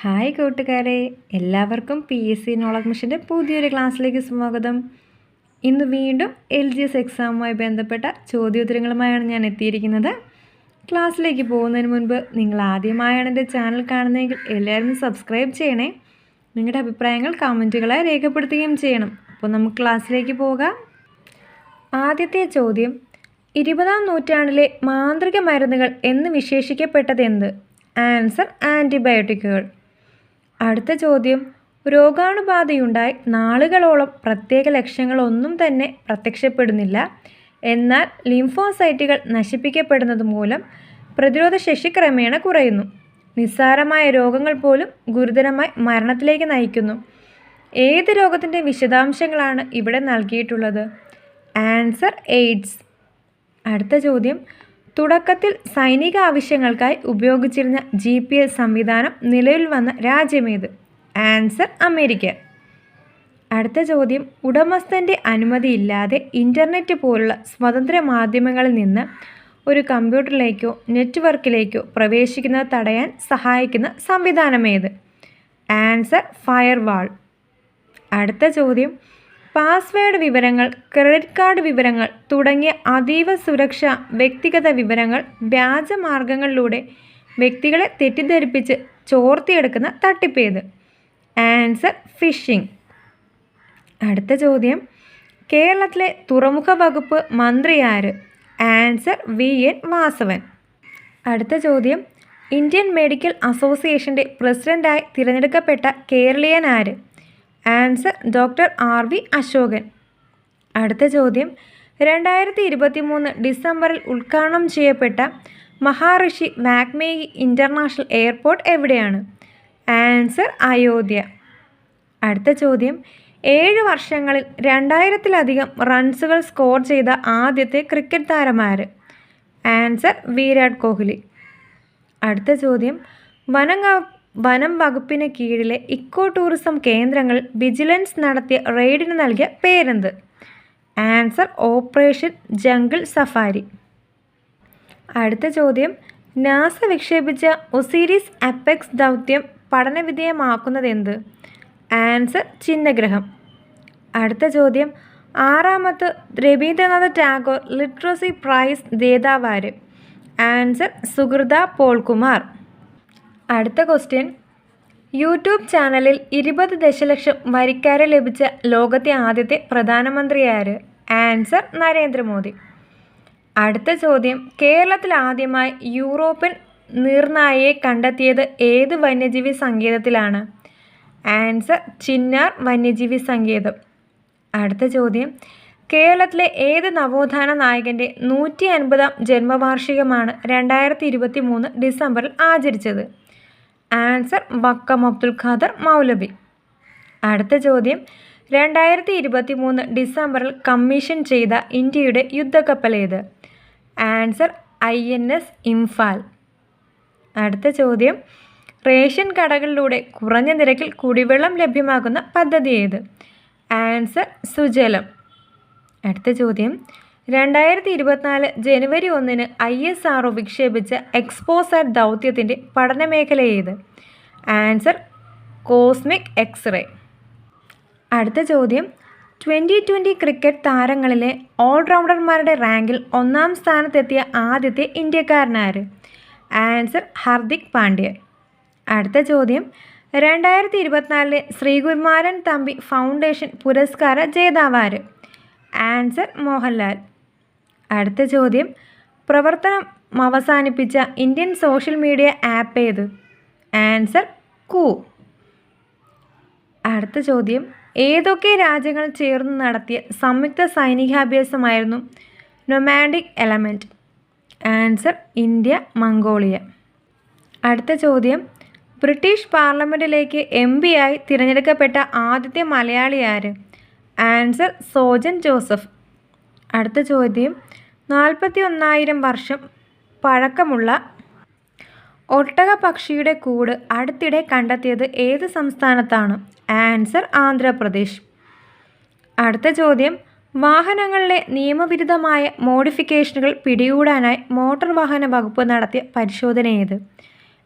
Hi കൂട്ടുകാരെ എല്ലാവർക്കും P S C knowledge മിഷന്റെ പുതിയൊരു ക്ലാസ്സിലേക്ക് സ്വാഗതം. ഇന്ന് വീണ്ടും എൽ ജി എസ് എക്സാമുമായി ബന്ധപ്പെട്ട ചോദ്യോത്തരങ്ങളുമായാണ് ഞാൻ എത്തിയിരിക്കുന്നത്. ക്ലാസ്സിലേക്ക് പോകുന്നതിന് മുൻപ് നിങ്ങൾ ആദ്യമായാണ് എന്റെ ചാനൽ കാണുന്നതെങ്കിൽ എല്ലാവരും സബ്സ്ക്രൈബ് ചെയ്യണേ. നിങ്ങളുടെ അഭിപ്രായങ്ങൾ കമന്റുകളായി രേഖപ്പെടുത്തുകയും ചെയ്യണം. അപ്പോൾ നമുക്ക് ക്ലാസ്സിലേക്ക് പോകാം. ആദ്യത്തെ ചോദ്യം ഇരുപതാം നൂറ്റാണ്ടിലെ മാന്ത്രിക മരുന്നുകൾ എന്ന് വിശേഷിക്കപ്പെട്ടതെന്ത്? ആൻസർ ആന്റിബയോട്ടിക്കുകൾ. അടുത്ത ചോദ്യം. രോഗാണുബാധയുണ്ടായി നാളുകളോളം പ്രത്യേക ലക്ഷ്യങ്ങളൊന്നും തന്നെ പ്രത്യക്ഷപ്പെടുന്നില്ല. എന്നാൽ ലിംഫോസൈറ്റുകൾ നശിപ്പിക്കപ്പെടുന്നത് മൂലം പ്രതിരോധശേഷി ക്രമേണ കുറയുന്നു. നിസ്സാരമായ രോഗങ്ങൾ പോലും ഗുരുതരമായി മരണത്തിലേക്ക് നയിക്കുന്നു. ഏത് രോഗത്തിന്റെ വിശദാംശങ്ങളാണ് ഇവിടെ നൽകിയിട്ടുള്ളത്? Answer AIDS. അടുത്ത ചോദ്യം. തുടക്കത്തിൽ സൈനിക ആവശ്യങ്ങൾക്കായി ഉപയോഗിച്ചിരുന്ന ജി പി എസ് സംവിധാനം നിലവിൽ വന്ന രാജ്യമേത്? Answer America. അടുത്ത ചോദ്യം. ഉടമസ്ഥന്റെ അനുമതിയില്ലാതെ ഇന്റർനെറ്റ് പോലുള്ള സ്വതന്ത്ര മാധ്യമങ്ങളിൽ നിന്ന് ഒരു കമ്പ്യൂട്ടറിലേക്കോ നെറ്റ്വർക്കിലേക്കോ പ്രവേശിക്കുന്നത് തടയാൻ സഹായിക്കുന്ന സംവിധാനമേത് ആൻസർ ഫയർവാൾ. അടുത്ത ചോദ്യം. പാസ്വേഡ് വിവരങ്ങൾ ക്രെഡിറ്റ് കാർഡ് വിവരങ്ങൾ തുടങ്ങിയ അതീവ സുരക്ഷ വ്യക്തിഗത വിവരങ്ങൾ വ്യാജ മാർഗങ്ങളിലൂടെ വ്യക്തികളെ തെറ്റിദ്ധരിപ്പിച്ച് ചോർത്തിയെടുക്കുന്ന തട്ടിപ്പേത് ആൻസർ ഫിഷിംഗ്. അടുത്ത ചോദ്യം. കേരളത്തിലെ തുറമുഖ വകുപ്പ് മന്ത്രി ആര്? Answer V. എൻ. വാസവൻ. അടുത്ത ചോദ്യം. ഇന്ത്യൻ മെഡിക്കൽ അസോസിയേഷന്റെ പ്രസിഡന്റായി തിരഞ്ഞെടുക്കപ്പെട്ട കേരളീയൻ ആര്? Answer doctor R V Ashokan. അടുത്ത ചോദ്യം. രണ്ടായിരത്തി ഇരുപത്തി മൂന്ന് ഡിസംബറിൽ ഉദ്ഘാടനം ചെയ്യപ്പെട്ട മഹാഋഷി വാഗ്മേയി ഇന്റർനാഷണൽ എയർപോർട്ട് എവിടെയാണ്? ആൻസർ അയോധ്യ. അടുത്ത ചോദ്യം. ഏഴ് വർഷങ്ങളിൽ രണ്ടായിരത്തിലധികം റൺസുകൾ സ്കോർ ചെയ്ത ആദ്യത്തെ ക്രിക്കറ്റ് താരമാര് ആൻസർ വിരാട് കോഹ്ലി. അടുത്ത ചോദ്യം. വനം വനം വകുപ്പിന് കീഴിലെ ഇക്കോ ടൂറിസം കേന്ദ്രങ്ങൾ വിജിലൻസ് നടത്തിയ റെയ്ഡിന് നൽകിയ പേരെന്ത്? Answer operation jungle safari. അടുത്ത ചോദ്യം. നാസ വിക്ഷേപിച്ച ഒസീരീസ് അപ്പെക്സ് ദൗത്യം പഠനവിധേയമാക്കുന്നതെന്ത്? ആൻസർ ചിഹ്നഗ്രഹം. അടുത്ത ചോദ്യം. ആറാമത്ത് രവീന്ദ്രനാഥ് ടാഗോർ ലിറ്ററസി പ്രൈസ് ജേതാവാര് ആൻസർ സുഹൃത പോൾകുമാർ. അടുത്ത ക്വസ്റ്റ്യൻ യൂട്യൂബ് ചാനലിൽ ഇരുപത് ദശലക്ഷം വരിക്കാരെ ലഭിച്ച ലോകത്തെ ആദ്യത്തെ പ്രധാനമന്ത്രിയാര് ആൻസർ നരേന്ദ്രമോദി. അടുത്ത ചോദ്യം. കേരളത്തിൽ ആദ്യമായി യൂറോപ്യൻ നീർനായയെ കണ്ടെത്തിയത് ഏത് വന്യജീവി സങ്കേതത്തിലാണ്? ആൻസർ ചിന്നാർ വന്യജീവി സങ്കേതം. അടുത്ത ചോദ്യം. കേരളത്തിലെ ഏത് നവോത്ഥാന നായകന്റെ നൂറ്റി അൻപതാം ജന്മവാർഷികമാണ് രണ്ടായിരത്തി ഇരുപത്തി മൂന്ന് ഡിസംബറിൽ ആചരിച്ചത്? ആൻസർ വക്കം അബ്ദുൽ ഖാദർ മൗലബി അടുത്ത ചോദ്യം. രണ്ടായിരത്തി ഇരുപത്തി മൂന്ന് ഡിസംബറിൽ കമ്മീഷൻ ചെയ്ത ഇന്ത്യയുടെ യുദ്ധക്കപ്പൽ ഏത്? Answer I N S Imphal. അടുത്ത ചോദ്യം. റേഷൻ കടകളിലൂടെ കുറഞ്ഞ നിരക്കിൽ കുടിവെള്ളം ലഭ്യമാക്കുന്ന പദ്ധതി ഏത്? ആൻസർ സുജലം. അടുത്ത ചോദ്യം. രണ്ടായിരത്തി ഇരുപത്തിനാല് ജനുവരി ഒന്നിന് ഐ എസ് ആർ ഒ വിക്ഷേപിച്ച എക്സ്പോസാറ്റ് ദൗത്യത്തിന്റെ പഠനമേഖല ഏത് ആൻസർ കോസ്മിക് എക്സ്റേ. അടുത്ത ചോദ്യം. ട്വന്റി ട്വന്റി ക്രിക്കറ്റ് താരങ്ങളിലെ ഓൾറൗണ്ടർമാരുടെ റാങ്കിൽ ഒന്നാം സ്ഥാനത്തെത്തിയ ആദ്യത്തെ ഇന്ത്യക്കാരനാര്? ആൻസർ ഹർദിക് പാണ്ഡ്യ അടുത്ത ചോദ്യം. രണ്ടായിരത്തി ഇരുപത്തിനാലിലെ ശ്രീകുമാരൻ തമ്പി ഫൗണ്ടേഷൻ പുരസ്കാര ജേതാവാര്? ആൻസർ മോഹൻലാൽ. അടുത്ത ചോദ്യം. പ്രവർത്തനം അവസാനിപ്പിച്ച ഇന്ത്യൻ സോഷ്യൽ മീഡിയ ആപ്പ് ഏത്? ആൻസർ കൂ. അടുത്ത ചോദ്യം. ഏതൊക്കെ രാജ്യങ്ങൾ ചേർന്ന് നടത്തിയ സംയുക്ത സൈനികാഭ്യാസമായിരുന്നു nomadic element answer India Mongolia. അടുത്ത ചോദ്യം. ബ്രിട്ടീഷ് പാർലമെന്റിലേക്ക് എം ആയി തിരഞ്ഞെടുക്കപ്പെട്ട ആദ്യത്തെ മലയാളി ആര്? ആൻസർ സോജൻ ജോസഫ്. അടുത്ത ചോദ്യം. നാൽപ്പത്തി ഒന്നായിരം വർഷം പഴക്കമുള്ള ഒട്ടക പക്ഷിയുടെ കൂട് അടുത്തിടെ കണ്ടെത്തിയത് ഏത് സംസ്ഥാനത്താണ്? ആൻസർ ആന്ധ്രാപ്രദേശ്. അടുത്ത ചോദ്യം. വാഹനങ്ങളിലെ നിയമവിരുദ്ധമായ മോഡിഫിക്കേഷനുകൾ പിടികൂടാനായി മോട്ടോർ വാഹന വകുപ്പ് നടത്തിയ പരിശോധന ഏത്?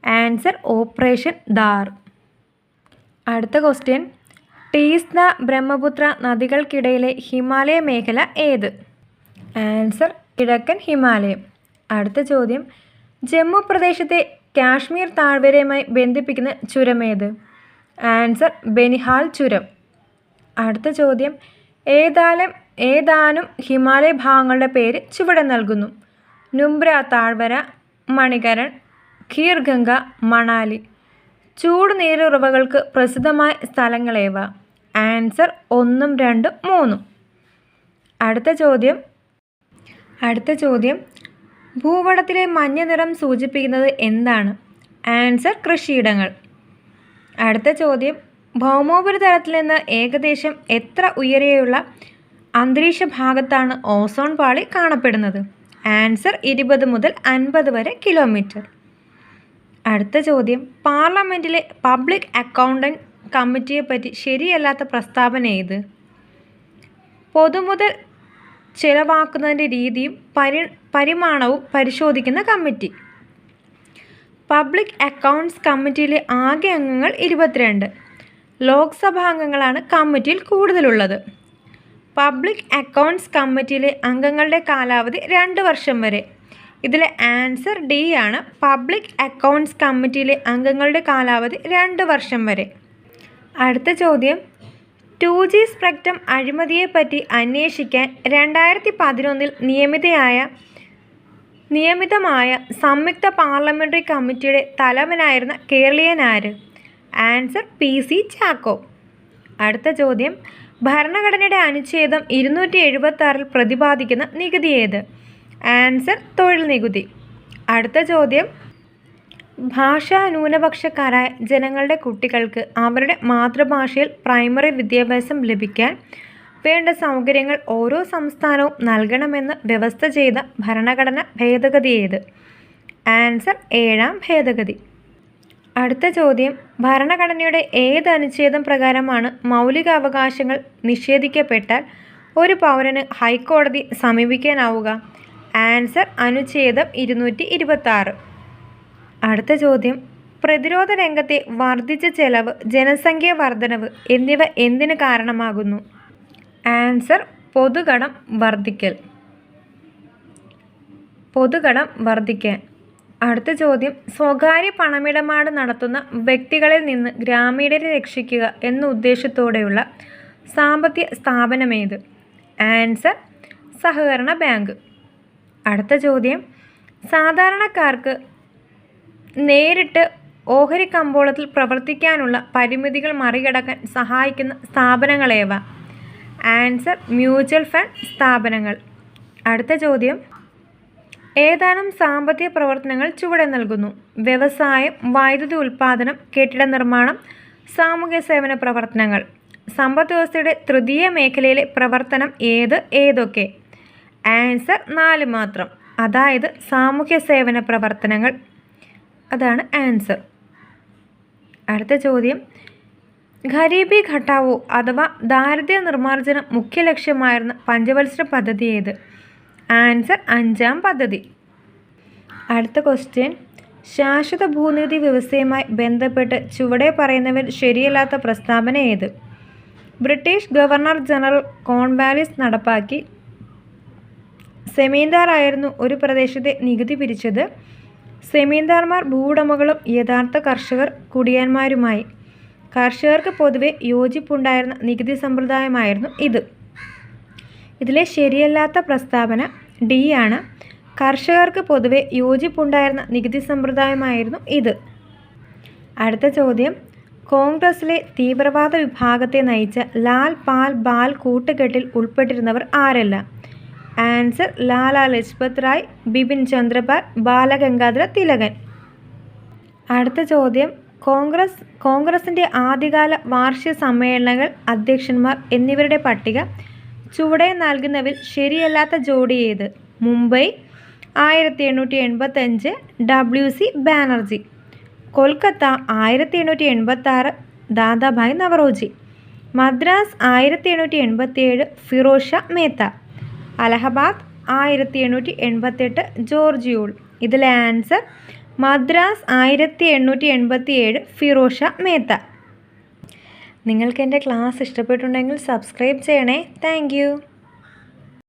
ആൻസർ ഓപ്പറേഷൻ ദാർ. അടുത്ത ക്വസ്റ്റ്യൻ. ടീസ്ന ബ്രഹ്മപുത്ര നദികൾക്കിടയിലെ ഹിമാലയ മേഖല ഏത്? ആൻസർ കിഴക്കൻ ഹിമാലയം. അടുത്ത ചോദ്യം ജമ്മു പ്രദേശത്തെ കാശ്മീർ താഴ്വരയുമായി ബന്ധിപ്പിക്കുന്ന ചുരമേത് ആൻസർ ബെനിഹാൽ ചുരം. അടുത്ത ചോദ്യം ഏതാനും ഏതാനും ഹിമാലയ ഭാഗങ്ങളുടെ പേര് ചുവടെ നൽകുന്നു. നുംബ്ര താഴ്വര മണികരൺ ഖീർഗംഗ മണാലി. ചൂട് നീരുറവകൾക്ക് പ്രസിദ്ധമായ സ്ഥലങ്ങളേവ? ആൻസർ ഒന്നും രണ്ടും മൂന്നും. അടുത്ത ചോദ്യം അടുത്ത ചോദ്യം. ഭൂപടത്തിലെ മഞ്ഞ നിറം സൂചിപ്പിക്കുന്നത് എന്താണ്? ആൻസർ കൃഷിയിടങ്ങൾ. അടുത്ത ചോദ്യം. ഭൗമോപരിതലത്തിൽ നിന്ന് ഏകദേശം എത്ര ഉയരെയുള്ള അന്തരീക്ഷ ഭാഗത്താണ് ഓസോൺ പാളി കാണപ്പെടുന്നത്? ആൻസർ ഇരുപത് മുതൽ അൻപത് വരെ കിലോമീറ്റർ. അടുത്ത ചോദ്യം. പാർലമെന്റിലെ പബ്ലിക് അക്കൗണ്ടന്റ് കമ്മിറ്റിയെപ്പറ്റി ശരിയല്ലാത്ത പ്രസ്താവന ഏത്? പൊതുമുതൽ ചിലവാക്കുന്നതിന്റെ രീതിയും പരി പരിമാണവും പരിശോധിക്കുന്ന കമ്മിറ്റി. പബ്ലിക് അക്കൗണ്ട്സ് കമ്മിറ്റിയിലെ ആകെ അംഗങ്ങൾ ഇരുപത്തിരണ്ട്. ലോക്സഭാ അംഗങ്ങളാണ് കമ്മിറ്റിയിൽ കൂടുതലുള്ളത്. പബ്ലിക് അക്കൗണ്ട്സ് കമ്മിറ്റിയിലെ അംഗങ്ങളുടെ കാലാവധി രണ്ട് വർഷം വരെ. ഇതിലെ ആൻസർ ഡി ആണ്. പബ്ലിക് അക്കൗണ്ട്സ് കമ്മിറ്റിയിലെ അംഗങ്ങളുടെ കാലാവധി രണ്ട് വർഷം വരെ. അടുത്ത ചോദ്യം. ടു ജി സ്പെക്ട്രം അഴിമതിയെപ്പറ്റി അന്വേഷിക്കാൻ രണ്ടായിരത്തി പതിനൊന്നിൽ നിയമിതയായ നിയമിതമായ സംയുക്ത പാർലമെന്ററി കമ്മിറ്റിയുടെ തലവനായിരുന്ന കേരളീയൻ ആര് ആൻസർ പി സി ചാക്കോ. അടുത്ത ചോദ്യം. ഭരണഘടനയുടെ അനുച്ഛേദം ഇരുന്നൂറ്റി എഴുപത്തി പ്രതിപാദിക്കുന്ന നികുതി ഏത്? ആൻസർ തൊഴിൽ നികുതി. അടുത്ത ചോദ്യം. ഭാഷാ ന്യൂനപക്ഷക്കാരായ ജനങ്ങളുടെ കുട്ടികൾക്ക് അവരുടെ മാതൃഭാഷയിൽ പ്രൈമറി വിദ്യാഭ്യാസം ലഭിക്കാൻ വേണ്ട സൗകര്യങ്ങൾ ഓരോ സംസ്ഥാനവും നൽകണമെന്ന് വ്യവസ്ഥ ചെയ്ത ഭരണഘടന ഭേദഗതി ഏത് ആൻസർ ഏഴാം ഭേദഗതി. അടുത്ത ചോദ്യം ഭരണഘടനയുടെ ഏത് അനുച്ഛേദം പ്രകാരമാണ് മൗലികാവകാശങ്ങൾ നിഷേധിക്കപ്പെട്ടാൽ ഒരു പൗരന് ഹൈക്കോടതി സമീപിക്കാനാവുക? ആൻസർ അനുച്ഛേദം ഇരുന്നൂറ്റി അടുത്ത ചോദ്യം. പ്രതിരോധ രംഗത്തെ വർദ്ധിച്ച ചെലവ് ജനസംഖ്യ വർധനവ് എന്നിവ എന്തിന് കാരണമാകുന്നു? ആൻസർ പൊതുകടം വർദ്ധിക്കൽ. പൊതുകടം വർദ്ധിക്കാൻ അടുത്ത ചോദ്യം. സ്വകാര്യ പണമിടപാട് നടത്തുന്ന വ്യക്തികളിൽ നിന്ന് ഗ്രാമീണരെ രക്ഷിക്കുക എന്ന ഉദ്ദേശത്തോടെയുള്ള സാമ്പത്തിക സ്ഥാപനമേത്? ആൻസർ സഹകരണ ബാങ്ക്. അടുത്ത ചോദ്യം. സാധാരണക്കാർക്ക് നേരിട്ട് ഓഹരി കമ്പോളത്തിൽ പ്രവർത്തിക്കാനുള്ള പരിമിതികൾ മറികടക്കാൻ സഹായിക്കുന്ന സ്ഥാപനങ്ങളേവ? ആൻസർ മ്യൂച്വൽ ഫണ്ട് സ്ഥാപനങ്ങൾ. അടുത്ത ചോദ്യം. ഏതാനും സാമ്പത്തിക പ്രവർത്തനങ്ങൾ ചുവടെ നൽകുന്നു. വ്യവസായം വൈദ്യുതി ഉൽപ്പാദനം കെട്ടിട നിർമ്മാണം സാമൂഹ്യ സേവന പ്രവർത്തനങ്ങൾ. സമ്പദ് വ്യവസ്ഥയുടെ തൃതീയ മേഖലയിലെ പ്രവർത്തനം ഏത് ഏതൊക്കെ? ആൻസർ നാല് മാത്രം. അതായത് സാമൂഹ്യ സേവന പ്രവർത്തനങ്ങൾ. അതാണ് ആൻസർ. അടുത്ത ചോദ്യം. ഖരീബി ഘട്ടാവോ അഥവാ ദാരിദ്ര്യ നിർമ്മാർജനം മുഖ്യ ലക്ഷ്യമായിരുന്ന പഞ്ചവത്സര പദ്ധതി ഏത്? ആൻസർ അഞ്ചാം പദ്ധതി. അടുത്ത ക്വസ്റ്റ്യൻ ശാശ്വത ഭൂനികുതി വ്യവസ്ഥയുമായി ബന്ധപ്പെട്ട് ചുവടെ പറയുന്നവർ ശരിയല്ലാത്ത പ്രസ്താവന ഏത്? ബ്രിട്ടീഷ് ഗവർണർ ജനറൽ കോൺവാലിസ് നടപ്പാക്കി. സെമീന്ദാറായിരുന്നു ഒരു പ്രദേശത്തെ നികുതി പിരിച്ചത്. സെമീന്ദാർമാർ ഭൂവുടമകളും യഥാർത്ഥ കർഷകർ കുടിയാന്മാരുമായി. കർഷകർക്ക് പൊതുവെ യോജിപ്പുണ്ടായിരുന്ന നികുതി സമ്പ്രദായമായിരുന്നു ഇത്. ഇതിലെ ശരിയല്ലാത്ത പ്രസ്താവന ഡി ആണ്. കർഷകർക്ക് പൊതുവെ യോജിപ്പുണ്ടായിരുന്ന നികുതി സമ്പ്രദായമായിരുന്നു ഇത്. അടുത്ത ചോദ്യം. കോൺഗ്രസിലെ തീവ്രവാദ വിഭാഗത്തെ നയിച്ച ലാൽ പാൽ ബാൽ കൂട്ടുകെട്ടിൽ ഉൾപ്പെട്ടിരുന്നവർ ആരല്ല? ആൻസർ ലാലാ ലജ്പത് റായ് ബിപിൻ ചന്ദ്രപാൽ ബാലഗംഗാധര തിലകൻ. അടുത്ത ചോദ്യം കോൺഗ്രസ് കോൺഗ്രസിന്റെ ആദ്യകാല വാർഷിക സമ്മേളനങ്ങൾ അധ്യക്ഷന്മാർ എന്നിവരുടെ പട്ടിക. ചുവടെ നൽകുന്നവിൽ ശരിയല്ലാത്ത ജോഡി ഏത്? മുംബൈ ആയിരത്തി എണ്ണൂറ്റി എൺപത്തഞ്ച് ഡബ്ല്യു സി ബാനർജി. കൊൽക്കത്ത ആയിരത്തി എണ്ണൂറ്റി എൺപത്തി ആറ് ദാദാഭായ് നവറോജി. മദ്രാസ് ആയിരത്തി എണ്ണൂറ്റി എൺപത്തിയേഴ് ഫിറോഷ മേത്ത. അലഹബാദ് ആയിരത്തി എണ്ണൂറ്റി എൺപത്തെട്ട് ജോർജിയോൾ ഇതിലെ ആൻസർ മദ്രാസ് ആയിരത്തി എണ്ണൂറ്റി എൺപത്തി ഏഴ് ഫിറോഷ മേത്ത. നിങ്ങൾക്ക് എന്റെ ക്ലാസ് ഇഷ്ടപ്പെട്ടുണ്ടെങ്കിൽ സബ്സ്ക്രൈബ് ചെയ്യണേ. താങ്ക്